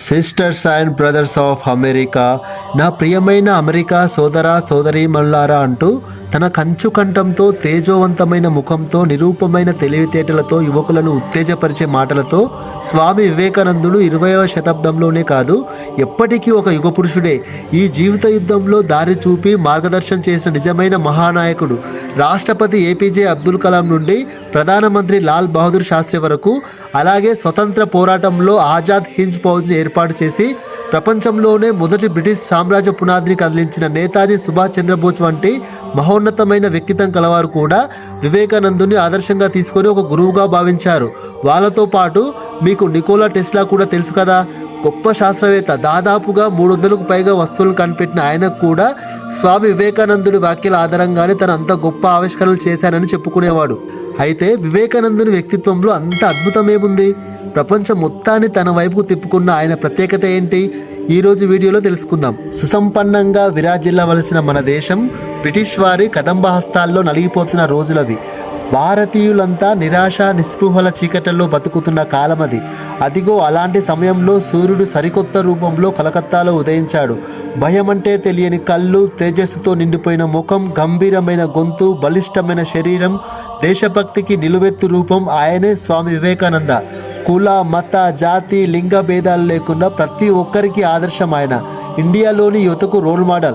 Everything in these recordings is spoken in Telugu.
Sisters and brothers of America నా ప్రియమైన అమెరికా సోదర సోదరీమల్లారా అంటూ తన కంచు కంఠంతో తేజోవంతమైన ముఖంతో నిరూపమైన తెలివితేటలతో యువకులను ఉత్తేజపరిచే మాటలతో స్వామి వివేకానందుడు ఇరవయవ శతాబ్దంలోనే కాదు ఎప్పటికీ ఒక యుగపురుషుడే. ఈ జీవిత యుద్ధంలో దారి చూపి మార్గదర్శనం చేసిన నిజమైన మహానాయకుడు రాష్ట్రపతి ఏపీజే అబ్దుల్ కలాం నుండి ప్రధానమంత్రి లాల్ బహదూర్ శాస్త్రి వరకు అలాగే స్వతంత్ర పోరాటంలో ఆజాద్ హింజ్ ఫౌజ్ని ఏర్పాటు చేసి ప్రపంచంలోనే మొదటి బ్రిటిష్ సామ్రాజ్య పునాదిని కదిలించిన నేతాజీ సుభాష్ చంద్రబోస్ వంటి మహోన్నతమైన వ్యక్తిత్వం కలవారు కూడా వివేకానందుని ఆదర్శంగా తీసుకొని ఒక గురువుగా భావించారు. వాళ్ళతో పాటు మీకు నికోలా టెస్లా కూడా తెలుసు కదా. గొప్ప శాస్త్రవేత్త. దాదాపుగా మూడు వందలకు పైగా వస్తువులు కనిపెట్టిన ఆయనకు కూడా స్వామి వివేకానందుడి వాక్యాల ఆధారంగానే తన అంత గొప్ప ఆవిష్కరణలు చేశానని చెప్పుకునేవాడు. అయితే వివేకానందుని వ్యక్తిత్వంలో అంత అద్భుతమేముంది? ప్రపంచం మొత్తాన్ని తన వైపుకు తిప్పుకున్న ఆయన ప్రత్యేకత ఏంటి? ఈ రోజు వీడియోలో తెలుసుకుందాం. సుసంపన్నంగా విరాజిల్లవలసిన మన దేశం బ్రిటిష్ వారి కదంబ హస్తాల్లో నలిగిపోతున్న రోజులవి. భారతీయులంతా నిరాశ నిస్పృహల చీకటల్లో బతుకుతున్న కాలమది అదిగో అలాంటి సమయంలో సూర్యుడు సరికొత్త రూపంలో కలకత్తాలో ఉదయించాడు. భయమంటే తెలియని కళ్ళు తేజస్సుతో నిండిపోయిన ముఖం గంభీరమైన గొంతు బలిష్టమైన శరీరం దేశభక్తికి నిలువెత్తు రూపం ఆయనే స్వామి వివేకానంద. కుల మత జాతి లింగ భేదాలు లేకుండా ప్రతి ఒక్కరికి ఆదర్శం ఆయన. ఇండియాలోని యువతకు రోల్ మోడల్.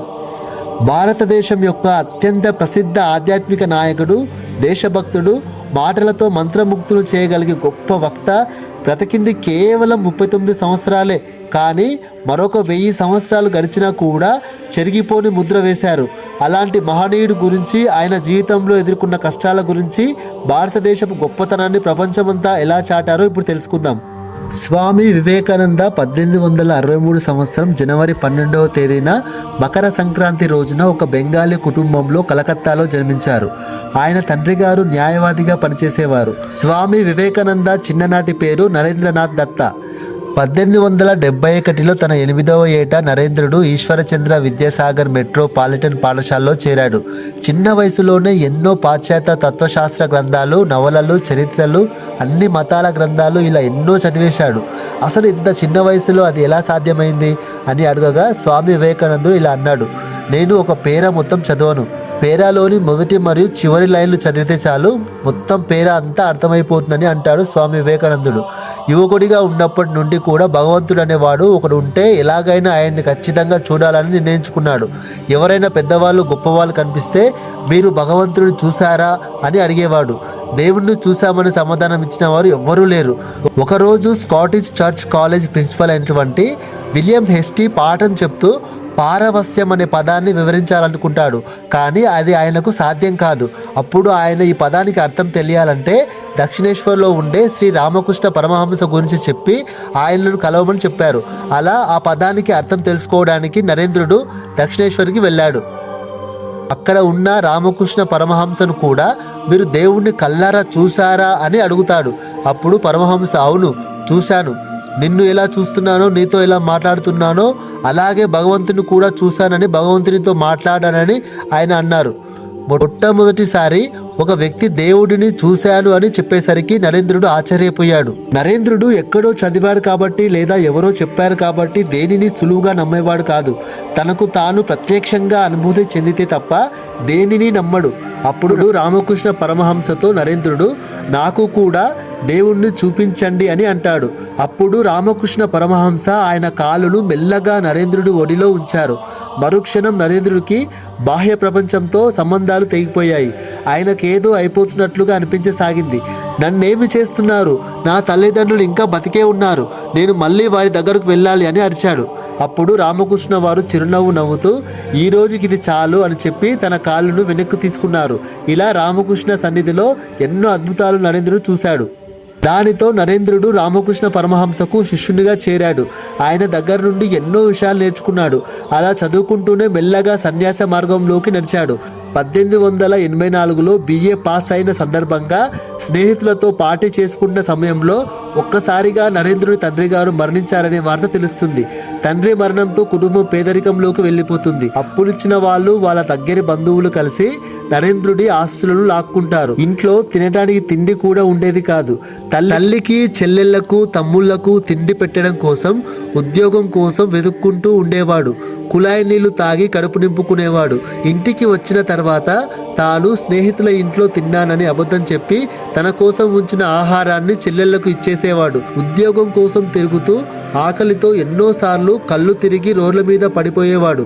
భారతదేశం యొక్క అత్యంత ప్రసిద్ధ ఆధ్యాత్మిక నాయకుడు దేశభక్తుడు మాటలతో మంత్రముగ్ధులు చేయగలిగే గొప్ప వక్త బ్రతికింది కేవలం ముప్పై తొమ్మిది సంవత్సరాలే. కానీ మరొక వెయ్యి సంవత్సరాలు గడిచినా కూడా చెరిగిపోని ముద్ర వేశారు. అలాంటి మహనీయుడు గురించి ఆయన జీవితంలో ఎదుర్కొన్న కష్టాల గురించి భారతదేశపు గొప్పతనాన్ని ప్రపంచమంతా ఎలా చాటారో ఇప్పుడు తెలుసుకుందాం. స్వామి వివేకానంద పద్దెనిమిది వందల అరవై మూడు సంవత్సరం జనవరి పన్నెండవ తేదీన మకర సంక్రాంతి రోజున ఒక బెంగాలీ కుటుంబంలో కలకత్తాలో జన్మించారు. ఆయన తండ్రి గారు న్యాయవాదిగా పనిచేసేవారు. స్వామి వివేకానంద చిన్ననాటి పేరు నరేంద్రనాథ్ దత్త. పద్దెనిమిది వందల డెబ్బై ఒకటిలో తన ఎనిమిదవ ఏట నరేంద్రుడు ఈశ్వరచంద్ర విద్యాసాగర్ మెట్రోపాలిటన్ పాఠశాలలో చేరాడు. చిన్న వయసులోనే ఎన్నో పాశ్చాత్య తత్వశాస్త్ర గ్రంథాలు నవలలు చరిత్రలు అన్ని మతాల గ్రంథాలు ఇలా ఎన్నో చదివేశాడు. అసలు ఇంత చిన్న వయసులో అది ఎలా సాధ్యమైంది? అని అడగగా స్వామి వివేకానందుడు ఇలా అన్నాడు. నేను ఒక పేర మొత్తం చదవను. పేరాలోని మొదటి మరియు చివరి లైన్లు చదివితే చాలు. మొత్తం పేర అంతా అర్థమైపోతుందని అంటాడు స్వామి వివేకానందుడు. యువకుడిగా ఉన్నప్పటి నుండి కూడా భగవంతుడు అనేవాడు ఒకడు ఉంటే ఎలాగైనా ఆయన్ని ఖచ్చితంగా చూడాలని నిర్ణయించుకున్నాడు. ఎవరైనా పెద్దవాళ్ళు గొప్పవాళ్ళు కనిపిస్తే మీరు భగవంతుడిని చూసారా అని అడిగేవాడు. దేవుణ్ణి చూశామని సమాధానం ఇచ్చిన వారు ఎవ్వరూ లేరు. ఒకరోజు స్కాటిష్ చర్చ్ కాలేజ్ ప్రిన్సిపల్ అయినటువంటి విలియం హెస్టీ పాఠం చెప్తూ పారవస్యం అనే పదాన్ని వివరించాలనుకుంటాడు. కానీ అది ఆయనకు సాధ్యం కాదు. అప్పుడు ఆయన ఈ పదానికి అర్థం తెలియాలంటే దక్షిణేశ్వర్లో ఉండే శ్రీ రామకృష్ణ పరమహంస గురించి చెప్పి ఆయనను కలవమని చెప్పారు. అలా ఆ పదానికి అర్థం తెలుసుకోవడానికి నరేంద్రుడు దక్షిణేశ్వరికి వెళ్ళాడు. అక్కడ ఉన్న రామకృష్ణ పరమహంసను కూడా మీరు దేవుణ్ణి కల్లారా చూసారా అని అడుగుతాడు. అప్పుడు పరమహంస అవును చూశాను. నిన్ను ఎలా చూస్తున్నానో నీతో ఎలా మాట్లాడుతున్నానో అలాగే భగవంతుని కూడా చూశానని భగవంతునితో మాట్లాడానని ఆయన అన్నారు. మొట్టమొదటిసారి ఒక వ్యక్తి దేవుడిని చూశాను అని చెప్పేసరికి నరేంద్రుడు ఆశ్చర్యపోయాడు. నరేంద్రుడు ఎక్కడో చదివాడు కాబట్టి లేదా ఎవరో చెప్పారు కాబట్టి దేనిని సులువుగా నమ్మేవాడు కాదు. తనకు తాను ప్రత్యక్షంగా అనుభూతి చెందితే తప్ప దేనిని నమ్మడు. అప్పుడు రామకృష్ణ పరమహంసతో నరేంద్రుడు నాకు కూడా దేవుణ్ణి చూపించండి అని అంటాడు. అప్పుడు రామకృష్ణ పరమహంస ఆయన కాలును మెల్లగా నరేంద్రుడి ఒడిలో ఉంచారు. మరుక్షణం నరేంద్రుడికి బాహ్య ప్రపంచంతో సంబంధాలు తెగిపోయాయి. ఆయనకేదో అయిపోతున్నట్లుగా అనిపించసాగింది. నన్నేమి చేస్తున్నారు? నా తల్లిదండ్రులు ఇంకా బతికే ఉన్నారు. నేను మళ్ళీ వారి దగ్గరకు వెళ్ళాలి అని అరిచాడు. అప్పుడు రామకృష్ణ వారు చిరునవ్వు నవ్వుతూ ఈ రోజుకి ఇది చాలు అని చెప్పి తన కాళ్ళను వెనక్కు తీసుకున్నారు. ఇలా రామకృష్ణ సన్నిధిలో ఎన్నో అద్భుతాలు నరేంద్రుడు చూశాడు. దానితో నరేంద్రుడు రామకృష్ణ పరమహంసకు శిష్యునిగా చేరాడు. ఆయన దగ్గర నుండి ఎన్నో విషయాలు నేర్చుకున్నాడు. అలా చదువుకుంటూనే మెల్లగా సన్యాస మార్గంలోకి నడిచాడు. పద్దెనిమిది వందల ఎనభై నాలుగులో బిఏ పాస్ అయిన సందర్భంగా స్నేహితులతో పార్టీ చేసుకున్న సమయంలో ఒక్కసారిగా నరేంద్రుని తండ్రి గారు మరణించారనే వార్త తెలుస్తుంది. తండ్రి మరణంతో కుటుంబం పేదరికంలోకి వెళ్ళిపోతుంది. అప్పులిచ్చిన వాళ్ళు వాళ్ళ దగ్గర బంధువులు కలిసి నరేంద్రుడి ఆస్తులను లాక్కుంటారు. ఇంట్లో తినడానికి తిండి కూడా ఉండేది కాదు. తల్లికి చెల్లెళ్ళకు తమ్ముళ్ళకు తిండి పెట్టడం కోసం ఉద్యోగం కోసం వెతుక్కుంటూ ఉండేవాడు. కుళాయి నీళ్ళు తాగి కడుపు నింపుకునేవాడు. ఇంటికి వచ్చిన తర్వాత తాను స్నేహితుల ఇంట్లో తిన్నానని అబద్ధం చెప్పి తన కోసం ఉంచిన ఆహారాన్ని చెల్లెళ్ళకు ఇచ్చేసేవాడు. ఉద్యోగం కోసం తిరుగుతూ ఆకలితో ఎన్నోసార్లు కళ్ళు తిరిగి రోడ్ల మీద పడిపోయేవాడు.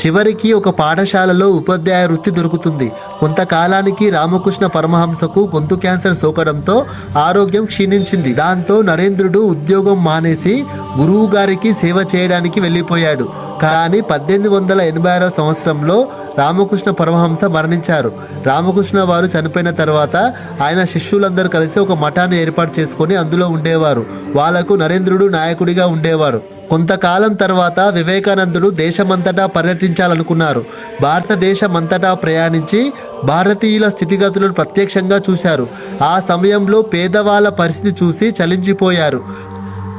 చివరికి ఒక పాఠశాలలో ఉపాధ్యాయ వృత్తి దొరుకుతుంది. కొంతకాలానికి రామకృష్ణ పరమహంసకు గొంతు క్యాన్సర్ సోకడంతో ఆరోగ్యం క్షీణించింది. దాంతో నరేంద్రుడు ఉద్యోగం మానేసి గురువు గారికి సేవ చేయడానికి వెళ్ళిపోయాడు. కానీ పద్దెనిమిది వందల ఎనభై ఆరో సంవత్సరంలో రామకృష్ణ పరమహంస మరణించారు. రామకృష్ణ వారు చనిపోయిన తర్వాత ఆయన శిష్యులందరూ కలిసి ఒక మఠాన్ని ఏర్పాటు చేసుకొని అందులో ఉండేవారు. వాళ్ళకు నరేంద్రుడు నాయకుడిగా ఉండేవారు. కొంతకాలం తర్వాత వివేకానందుడు దేశమంతటా పర్యటించాలనుకున్నారు. భారతదేశమంతటా ప్రయాణించి భారతీయుల స్థితిగతులను ప్రత్యక్షంగా చూశారు. ఆ సమయంలో పేదవాళ్ళ పరిస్థితి చూసి చలించిపోయారు.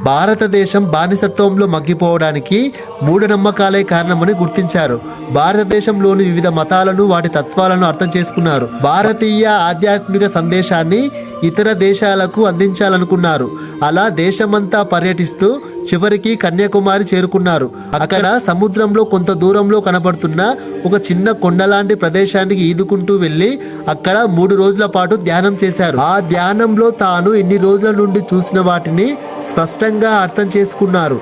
భారతదేశం బానిసత్వంలో మగ్గిపోవడానికి మూఢనమ్మకాలే కారణమని గుర్తించారు. భారతదేశంలోని వివిధ మతాలను వాటి తత్వాలను అర్థం చేసుకున్నారు. భారతీయ ఆధ్యాత్మిక సందేశాన్ని ఇతర దేశాలకు అందించాలనుకున్నారు. అలా దేశమంతా పర్యటిస్తూ చివరికి కన్యాకుమారి చేరుకున్నారు. అక్కడ సముద్రంలో కొంత దూరంలో కనబడుతున్న ఒక చిన్న కొండలాంటి ప్రదేశానికి ఈదుకుంటూ వెళ్ళి అక్కడ మూడు రోజుల పాటు ధ్యానం చేశారు. ఆ ధ్యానంలో తాను ఇన్ని రోజుల నుండి చూసిన వాటిని స్పష్టంగా అర్థం చేసుకున్నారు.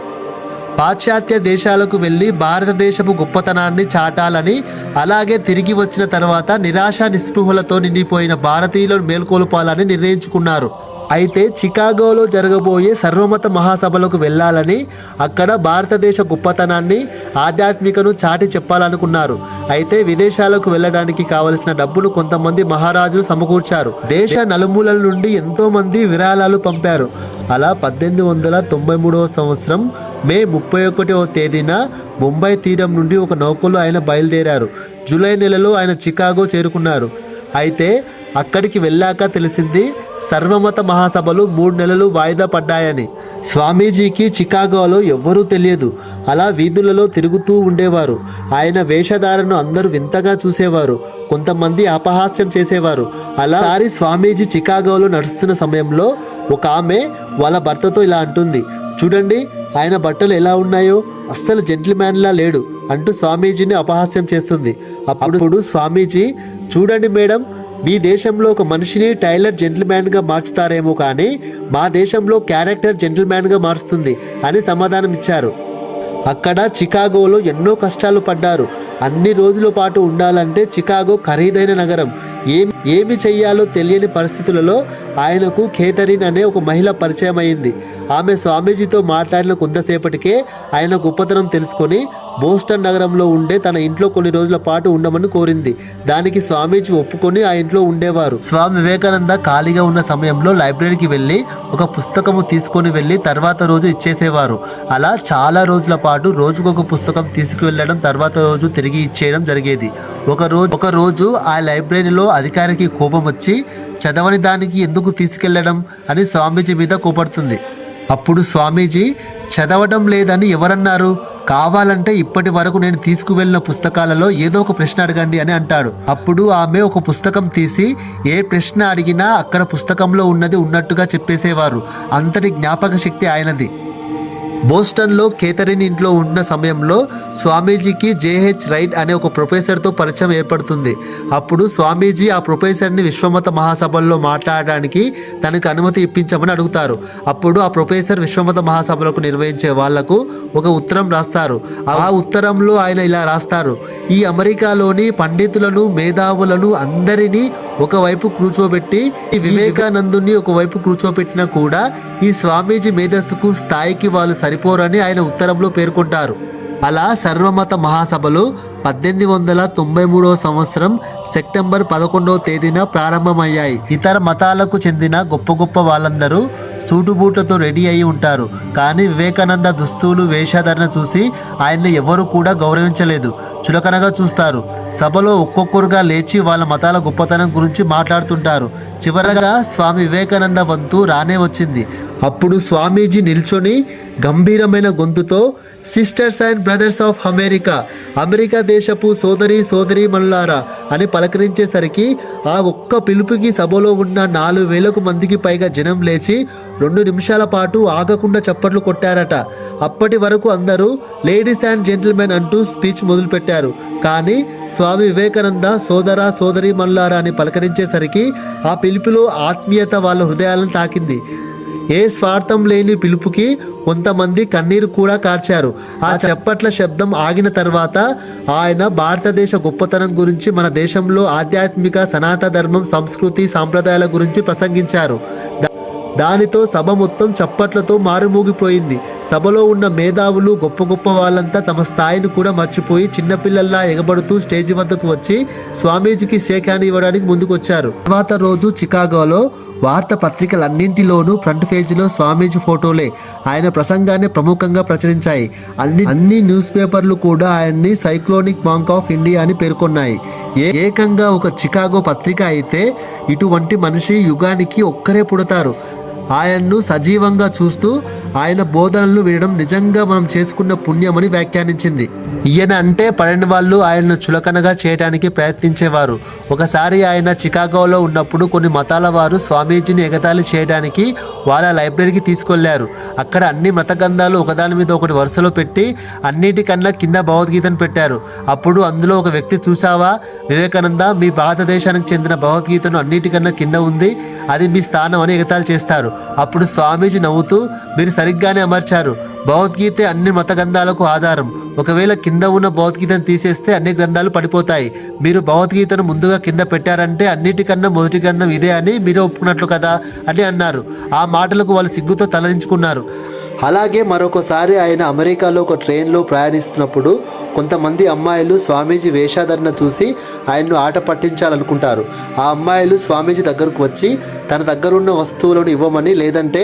పాశ్చాత్య దేశాలకు వెళ్ళి భారతదేశపు గొప్పతనాన్ని చాటాలని అలాగే తిరిగి వచ్చిన తర్వాత నిరాశ నిస్పృహలతో నిండిపోయిన భారతీయులను మేల్కొల్పాలని నిర్ణయించుకున్నారు. అయితే చికాగోలో జరగబోయే సర్వమత మహాసభలకు వెళ్ళాలని అక్కడ భారతదేశ గొప్పతనాన్ని ఆధ్యాత్మికను చాటి చెప్పాలనుకున్నారు. అయితే విదేశాలకు వెళ్ళడానికి కావలసిన డబ్బును కొంతమంది మహారాజులు సమకూర్చారు. దేశ నలుమూలల నుండి ఎంతో మంది విరాళాలు పంపారు. అలా పద్దెనిమిది వందల తొంభై మూడవ సంవత్సరం మే ముప్పై ఒకటవ తేదీన ముంబై తీరం నుండి ఒక నౌకలో ఆయన బయలుదేరారు. జూలై నెలలో ఆయన చికాగో చేరుకున్నారు. అయితే అక్కడికి వెళ్ళాక తెలిసింది సర్వమత మహాసభలు మూడు నెలలు వాయిదా పడ్డాయని. స్వామీజీకి చికాగోలో ఎవ్వరూ తెలియదు. అలా వీధులలో తిరుగుతూ ఉండేవారు. ఆయన వేషధారను అందరూ వింతగా చూసేవారు. కొంతమంది అపహాస్యం చేసేవారు. అలా సారి స్వామీజీ చికాగోలో నడుస్తున్న సమయంలో ఒక ఆమె వాళ్ళ భర్తతో ఇలా అంటుంది. చూడండి ఆయన బట్టలు ఎలా ఉన్నాయో? అస్సలు జెంట్లీమ్యాన్లా లేడు అంటూ స్వామీజీని అపహాస్యం చేస్తుంది. అప్పుడు స్వామీజీ చూడండి మేడం మీ దేశంలో ఒక మనిషిని టైలర్ జెంటిల్మ్యాన్గా మార్చుతారేమో కానీ మా దేశంలో క్యారెక్టర్ జెంటిల్మ్యాన్గా మారుస్తుంది అని సమాధానం ఇచ్చారు. అక్కడ చికాగోలో ఎన్నో కష్టాలు పడ్డారు. అన్ని రోజుల పాటు ఉండాలంటే చికాగో ఖరీదైన నగరం. ఏమి ఏమి చెయ్యాలో తెలియని పరిస్థితులలో ఆయనకు కేథరిన్ అనే ఒక మహిళ పరిచయం అయింది ఆమె స్వామీజీతో మాట్లాడిన కొంతసేపటికే ఆయన గొప్పతనం తెలుసుకొని బోస్టన్ నగరంలో ఉండే తన ఇంట్లో కొన్ని రోజుల పాటు ఉండమని కోరింది. దానికి స్వామీజీ ఒప్పుకొని ఆ ఇంట్లో ఉండేవారు. స్వామి వివేకానంద ఖాళీగా ఉన్న సమయంలో లైబ్రరీకి వెళ్ళి ఒక పుస్తకము తీసుకొని వెళ్ళి తర్వాత రోజు ఇచ్చేసేవారు. అలా చాలా రోజుల పాటు రోజుకొక పుస్తకం తీసుకువెళ్ళడం తర్వాత రోజు తిరిగి ఇచ్చేయడం జరిగేది. ఒక రోజు ఒక రోజు ఆ లైబ్రరీలో అధికారి విషయానికి కోపం వచ్చి చదవని దానికి ఎందుకు తీసుకెళ్ళడం? అని స్వామీజీ మీద కోపడుతుంది. అప్పుడు స్వామీజీ చదవడం లేదని ఎవరన్నారు? కావాలంటే ఇప్పటి వరకు నేను తీసుకువెళ్ళిన పుస్తకాలలో ఏదో ఒక ప్రశ్న అడగండి అని అంటాడు. అప్పుడు ఆమె ఒక పుస్తకం తీసి ఏ ప్రశ్న అడిగినా అక్కడ పుస్తకంలో ఉన్నది ఉన్నట్టుగా చెప్పేసేవారు. అంతటి జ్ఞాపక శక్తి ఆయనది. బోస్టన్లో కేథరిన్ ఇంట్లో ఉన్న సమయంలో స్వామీజీకి జేహెచ్ రైట్ అనే ఒక ప్రొఫెసర్తో పరిచయం ఏర్పడుతుంది. అప్పుడు స్వామీజీ ఆ ప్రొఫెసర్ని విశ్వమత మహాసభల్లో మాట్లాడడానికి తనకు అనుమతి ఇప్పించమని అడుగుతారు. అప్పుడు ఆ ప్రొఫెసర్ విశ్వమత మహాసభలకు నిర్వహించే వాళ్ళకు ఒక ఉత్తరం రాస్తారు. ఆ ఉత్తరంలో ఆయన ఇలా రాస్తారు. ఈ అమెరికాలోని పండితులను మేధావులను అందరినీ ఒకవైపు కూర్చోబెట్టి ఈ వివేకానందుని ఒకవైపు కూర్చోబెట్టినా కూడా ఈ స్వామీజీ మేధస్సుకు స్థాయికి వాళ్ళు సరిపోరని ఆయన ఉత్తరంలో పేర్కొంటారు. అలా సర్వమత మహాసభలు పద్దెనిమిది వందల తొంభై మూడవ సంవత్సరం సెప్టెంబర్ పదకొండవ తేదీన ప్రారంభమయ్యాయి. ఇతర మతాలకు చెందిన గొప్ప గొప్ప వాళ్ళందరూ సూటుబూట్లతో రెడీ అయి ఉంటారు. కానీ వివేకానంద దుస్తులు వేషధారణ చూసి ఆయన్ని ఎవరు కూడా గౌరవించలేదు. చులకనగా చూస్తారు. సభలో ఒక్కొక్కరుగా లేచి వాళ్ళ మతాల గొప్పతనం గురించి మాట్లాడుతుంటారు. చివరగా స్వామి వివేకానంద వంతు రానే వచ్చింది. అప్పుడు స్వామీజీ నిల్చొని గంభీరమైన గొంతుతో sisters and brothers of America America దేశపు సోదరి సోదరి మల్లారా అని పలకరించేసరికి ఆ ఒక్క పిలుపుకి సభలో ఉన్న నాలుగు వేలకు మందికి పైగా జనం లేచి రెండు నిమిషాల పాటు ఆగకుండా చప్పట్లు కొట్టారట. అప్పటి వరకు అందరూ లేడీస్ అండ్ జెంటిల్మెన్ అంటూ స్పీచ్ మొదలుపెట్టారు. కానీ స్వామి వివేకానంద సోదర సోదరి మల్లారా అని పలకరించేసరికి ఆ పిలుపులో ఆత్మీయత వాళ్ళ హృదయాలను తాకింది. ఏ స్వార్థం లేని పిలుపుకి కొంతమంది కన్నీరు కూడా కార్చారు. ఆ చప్పట్ల శబ్దం ఆగిన తర్వాత ఆయన భారతదేశ గొప్పతనం గురించి మన దేశంలో ఆధ్యాత్మిక సనాతన ధర్మం సంస్కృతి సాంప్రదాయాల గురించి ప్రసంగించారు. దానితో సభ మొత్తం చప్పట్లతో మారుమోగిపోయింది. సభలో ఉన్న మేధావులు గొప్ప గొప్ప వాళ్ళంతా తమ స్థాయిని కూడా మర్చిపోయి చిన్నపిల్లల్లా ఎగబడుతూ స్టేజ్ వద్దకు వచ్చి స్వామీజీకి షేక్ ఇవ్వడానికి ముందుకొచ్చారు. తర్వాత రోజు చికాగోలో వార్త పత్రికలన్నింటిలోనూ ఫ్రంట్ పేజీలో స్వామీజీ ఫోటోలే ఆయన ప్రసంగాన్ని ప్రముఖంగా ప్రచురించాయి. అన్ని అన్ని న్యూస్ పేపర్లు కూడా ఆయన్ని సైక్లోనిక్ మాంక్ ఆఫ్ ఇండియా అని పేర్కొన్నాయి. ఏకంగా ఒక చికాగో పత్రిక అయితే ఇటువంటి మనిషి యుగానికి ఒక్కరే పుడతారు. ఆయన్ను సజీవంగా చూస్తూ ఆయన బోధనలు వినడం నిజంగా మనం చేసుకున్న పుణ్యమని వ్యాఖ్యానించింది. ఈయన అంటే పడిన వాళ్ళు ఆయనను చులకనగా చేయడానికి ప్రయత్నించేవారు. ఒకసారి ఆయన చికాగోలో ఉన్నప్పుడు కొన్ని మతాల వారు స్వామీజీని ఎగతాళి చేయడానికి వాళ్ళ లైబ్రరీకి తీసుకెళ్ళారు. అక్కడ అన్ని మత గ్రంథాలు ఒకదాని మీద ఒకటి వరుసలో పెట్టి అన్నిటికన్నా కింద భగవద్గీతను పెట్టారు. అప్పుడు అందులో ఒక వ్యక్తి చూసావా వివేకానంద మీ భారతదేశానికి చెందిన భగవద్గీతను అన్నిటికన్నా కింద ఉంది. అది మీ స్థానం అని ఎగతాళి చేస్తారు. అప్పుడు స్వామీజీ నవ్వుతూ మీరు సరిగ్గానే అమర్చారు. భగవద్గీత అన్ని మత గ్రంథాలకు ఆధారం. ఒకవేళ కింద ఉన్న భగవద్గీతను తీసేస్తే అన్ని గ్రంథాలు పడిపోతాయి. మీరు భగవద్గీతను ముందుగా కింద పెట్టారంటే అన్నిటికన్నా మొదటి గ్రంథం ఇదే అని మీరే ఒప్పుకున్నట్లు కదా? అని అన్నారు. ఆ మాటలకు వాళ్ళు సిగ్గుతో తలదించుకున్నారు. అలాగే మరొకసారి ఆయన అమెరికాలో ఒక ట్రైన్లో ప్రయాణిస్తున్నప్పుడు కొంతమంది అమ్మాయిలు స్వామీజీ వేషాధరణ చూసి ఆయన్ను ఆట పట్టించాలనుకుంటారు. ఆ అమ్మాయిలు స్వామీజీ దగ్గరకు వచ్చి తన దగ్గరున్న వస్తువులను ఇవ్వమని లేదంటే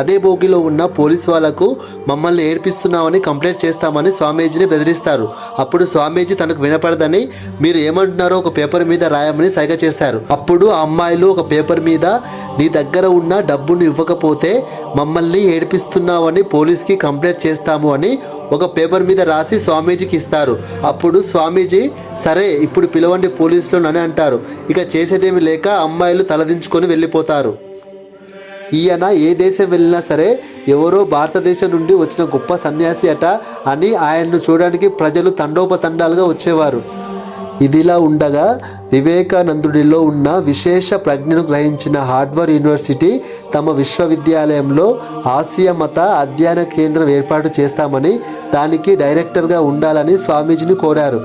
అదే బోగిలో ఉన్న పోలీస్ వాళ్ళకు మమ్మల్ని ఏడ్పిస్తున్నామని కంప్లైంట్ చేస్తామని స్వామీజీని బెదిరిస్తారు. అప్పుడు స్వామీజీ తనకు వినపడదని మీరు ఏమంటున్నారో ఒక పేపర్ మీద రాయమని సైగ చేశారు. అప్పుడు ఆ అమ్మాయిలు ఒక పేపర్ మీద నీ దగ్గర ఉన్న డబ్బును ఇవ్వకపోతే మమ్మల్ని ఏడిపిస్తున్నావని పోలీస్కి కంప్లైంట్ చేస్తాము అని ఒక పేపర్ మీద రాసి స్వామీజీకి ఇస్తారు. అప్పుడు స్వామీజీ సరే ఇప్పుడు పిలవండి పోలీసులను అని అంటారు. ఇక చేసేదేమి లేక అమ్మాయిలు తలదించుకొని వెళ్ళిపోతారు. ఈయన ఏ దేశం వెళ్ళినా సరే ఎవరో భారతదేశం నుండి వచ్చిన గొప్ప సన్యాసి అట అని ఆయన్ను చూడడానికి ప్రజలు తండోపతండాలుగా వచ్చేవారు. ఇదిలా ఉండగా వివేకానందుడిలో ఉన్న విశేష ప్రజ్ఞను గ్రహించిన హార్డ్వర్ యూనివర్సిటీ తమ విశ్వవిద్యాలయంలో ఆసియా మత అధ్యయన కేంద్రం ఏర్పాటు చేస్తామని దానికి డైరెక్టర్గా ఉండాలని స్వామీజీని కోరారు.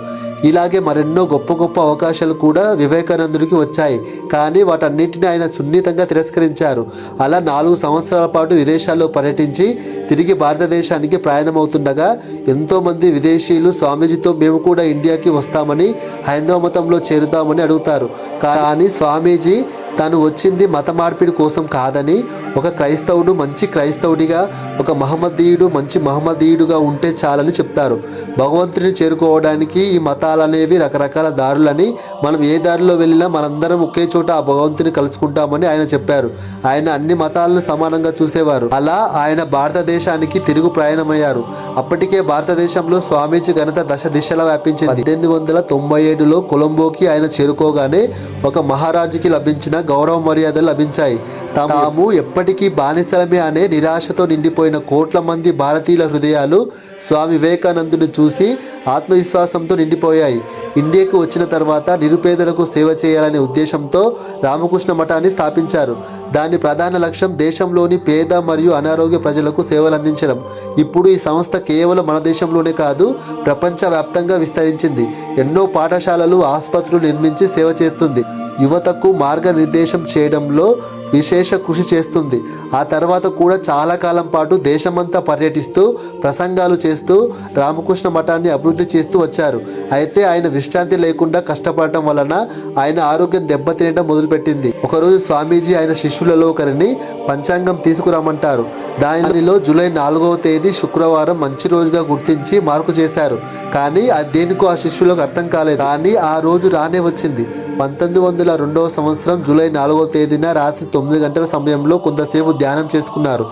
ఇలాగే మరెన్నో గొప్ప గొప్ప అవకాశాలు కూడా వివేకానందుడికి వచ్చాయి. కానీ వాటన్నిటిని ఆయన సున్నితంగా తిరస్కరించారు. అలా నాలుగు సంవత్సరాల పాటు విదేశాల్లో పర్యటించి తిరిగి భారతదేశానికి ప్రయాణమవుతుండగా ఎంతోమంది విదేశీయులు స్వామీజీతో మేము కూడా ఇండియాకి వస్తామని హైందవ మతంలో చేరుతామని అడుగుతారు. కానీ స్వామీజీ తాను వచ్చింది మత మార్పిడి కోసం కాదని ఒక క్రైస్తవుడు మంచి క్రైస్తవుడిగా ఒక మహమ్మదీయుడు మంచి మహమ్మదీయుడుగా ఉంటే చాలని చెప్తారు. భగవంతుని చేరుకోవడానికి ఈ మతాలనేవి రకరకాల దారులని మనం ఏ దారిలో వెళ్ళినా మనందరం ఒకే చోట ఆ భగవంతుని కలుసుకుంటామని ఆయన చెప్పారు. ఆయన అన్ని మతాలను సమానంగా చూసేవారు. అలా ఆయన భారతదేశానికి తిరుగు ప్రయాణమయ్యారు. అప్పటికే భారతదేశంలో స్వామీజీ ఘనత దశ దిశలా వ్యాపించింది. పద్దెనిమిది వందల తొంభై ఏడులో కొలంబోకి ఆయన చేరుకోగానే ఒక మహారాజుకి లభించిన గౌరవ మర్యాదలు లభించాయి. తాము ఎప్పటికీ బానిసలమే అనే నిరాశతో నిండిపోయిన కోట్ల మంది భారతీయుల హృదయాలు స్వామి వివేకానందుని చూసి ఆత్మవిశ్వాసంతో నిండిపోయాయి. ఇండియాకు వచ్చిన తర్వాత నిరుపేదలకు సేవ చేయాలనే ఉద్దేశంతో రామకృష్ణ మఠాన్ని స్థాపించారు. దాని ప్రధాన లక్ష్యం దేశంలోని పేద మరియు అనారోగ్య ప్రజలకు సేవలు అందించడం. ఇప్పుడు ఈ సంస్థ కేవలం మన దేశంలోనే కాదు ప్రపంచవ్యాప్తంగా విస్తరించింది. ఎన్నో పాఠశాలలు ఆసుపత్రులు నిర్మించి సేవ చేస్తుంది. యువతకు మార్గనిర్దేశం చేయడంలో విశేష కృషి చేస్తుంది. ఆ తర్వాత కూడా చాలా కాలం పాటు దేశమంతా పర్యటిస్తూ ప్రసంగాలు చేస్తూ రామకృష్ణ మఠాన్ని అభివృద్ధి చేస్తూ వచ్చారు. అయితే ఆయన విశ్రాంతి లేకుండా కష్టపడటం వలన ఆయన ఆరోగ్యం దెబ్బతినడం మొదలుపెట్టింది. ఒకరోజు స్వామీజీ ఆయన శిష్యులలో ఒకరిని పంచాంగం తీసుకురామంటారు దానిలో జూలై నాలుగవ తేదీ శుక్రవారం మంచి రోజుగా గుర్తించి మార్పు చేశారు. కానీ అది దేనికో ఆ శిష్యులకు అర్థం కాలేదు. కానీ ఆ రోజు రానే వచ్చింది. పంతొమ్మిది వందల రెండవ సంవత్సరం జూలై నాలుగవ తేదీన రాత్రి తొమ్మిది గంటల సమయంలో కొంతసేపు ధ్యానం చేసుకున్నారు.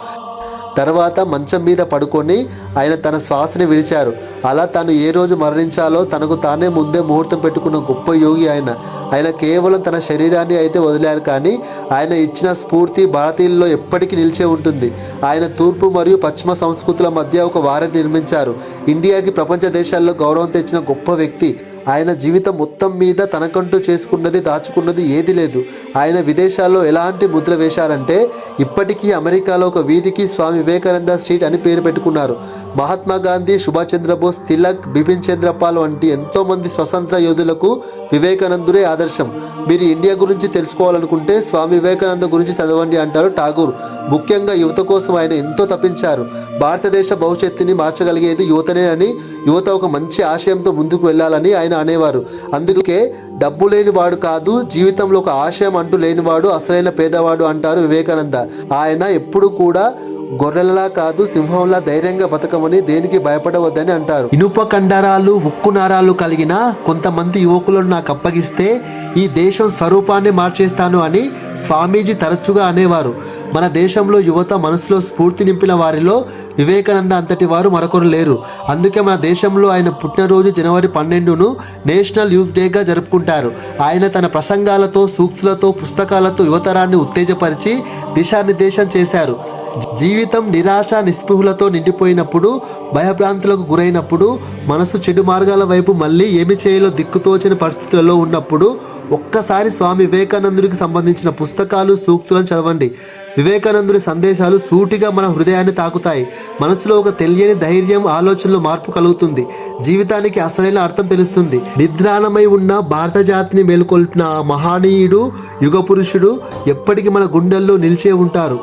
తర్వాత మంచం మీద పడుకొని ఆయన తన శ్వాసని విడిచారు. అలా తాను ఏ రోజు మరణించాలో తనకు తానే ముందే ముహూర్తం పెట్టుకున్న గొప్ప యోగి ఆయన. ఆయన కేవలం తన శరీరాన్ని అయితే వదిలారు కానీ ఆయన ఇచ్చిన స్ఫూర్తి భారతీయుల్లో ఎప్పటికీ నిలిచే ఉంటుంది. ఆయన తూర్పు మరియు పశ్చిమ సంస్కృతుల మధ్య ఒక వారధి నిర్మించారు. ఇండియాకి ప్రపంచ దేశాల్లో గౌరవం తెచ్చిన గొప్ప వ్యక్తి. ఆయన జీవితం మొత్తం మీద తనకంటూ చేసుకున్నది దాచుకున్నది ఏది లేదు. ఆయన విదేశాల్లో ఎలాంటి ముద్ర వేశారంటే ఇప్పటికీ అమెరికాలో ఒక వీధికి స్వామి వివేకానంద స్ట్రీట్ అని పేరు పెట్టుకున్నారు. మహాత్మా గాంధీ సుభాష్ చంద్రబోస్ తిలక్ బిపిన్ చంద్రపాల్ వంటి ఎంతోమంది స్వతంత్ర యోధులకు వివేకానందుడే ఆదర్శం. మీరు ఇండియా గురించి తెలుసుకోవాలనుకుంటే స్వామి వివేకానంద గురించి చదవండి అంటారు ఠాగూర్. ముఖ్యంగా యువత కోసం ఆయన ఎంతో తప్పించారు భారతదేశ భవిష్యత్తుని మార్చగలిగేది యువతనే అని యువత ఒక మంచి ఆశయంతో ముందుకు వెళ్ళాలని ఆయన అనేవారు. అందుకే డబ్బు లేనివాడు కాదు జీవితంలో ఒక ఆశయం అంటూ లేనివాడు అసలైన పేదవాడు అంటారు వివేకానంద. ఆయన ఎప్పుడు కూడా గొర్రెలలా కాదు సింహంలా ధైర్యంగా బతకమని దేనికి భయపడవద్దని అంటారు. ఇనుప కండరాలు ఉక్కు నరాలు కలిగిన కొంతమంది యువకులను నాకు అప్పగిస్తే ఈ దేశం స్వరూపాన్ని మార్చేస్తాను అని స్వామీజీ తరచుగా అనేవారు. మన దేశంలో యువత మనసులో స్ఫూర్తి నింపిన వారిలో వివేకానంద అంతటి వారు మరొకరు లేరు. అందుకే మన దేశంలో ఆయన పుట్టినరోజు జనవరి పన్నెండును నేషనల్ యూత్ డేగా జరుపుకుంటారు. ఆయన తన ప్రసంగాలతో సూక్తులతో పుస్తకాలతో యువతరాన్ని ఉత్తేజపరిచి దిశానిర్దేశం చేశారు. జీవితం నిరాశ నిస్పృహులతో నిండిపోయినప్పుడు భయభ్రాంతులకు గురైనప్పుడు మనసు చెడు మార్గాల వైపు మళ్ళీ ఏమి చేయాలో దిక్కుతోచని పరిస్థితులలో ఉన్నప్పుడు ఒక్కసారి స్వామి వివేకానందుడికి సంబంధించిన పుస్తకాలు సూక్తులను చదవండి. వివేకానందుడి సందేశాలు సూటిగా మన హృదయాన్ని తాకుతాయి. మనసులో ఒక తెలియని ధైర్యం ఆలోచనలో మార్పు కలుగుతుంది. జీవితానికి అసలైన అర్థం తెలుస్తుంది. నిద్రాణమై ఉన్న భారత జాతిని మేలుకొల్పిన ఆ మహానీయుడు యుగ పురుషుడు ఎప్పటికీ మన గుండెల్లో నిలిచే ఉంటారు.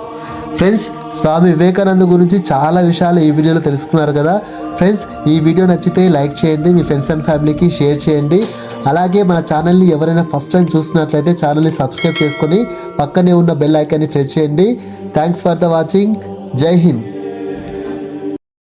ఫ్రెండ్స్ స్వామి వివేకానంద గురించి చాలా విషయాలు ఈ వీడియోలో తెలుసుకున్నారు కదా. ఫ్రెండ్స్ ఈ వీడియో నచ్చితే లైక్ చేయండి మీ ఫ్రెండ్స్ అండ్ ఫ్యామిలీకి షేర్ చేయండి. అలాగే మన ఛానల్ని ఎవరైనా ఫస్ట్ టైం చూసినట్లయితే ఛానల్ని సబ్స్క్రైబ్ చేసుకొని పక్కనే ఉన్న బెల్ ఐకాన్ని ప్రెస్ చేయండి. Thanks for the watching. Jai Hind.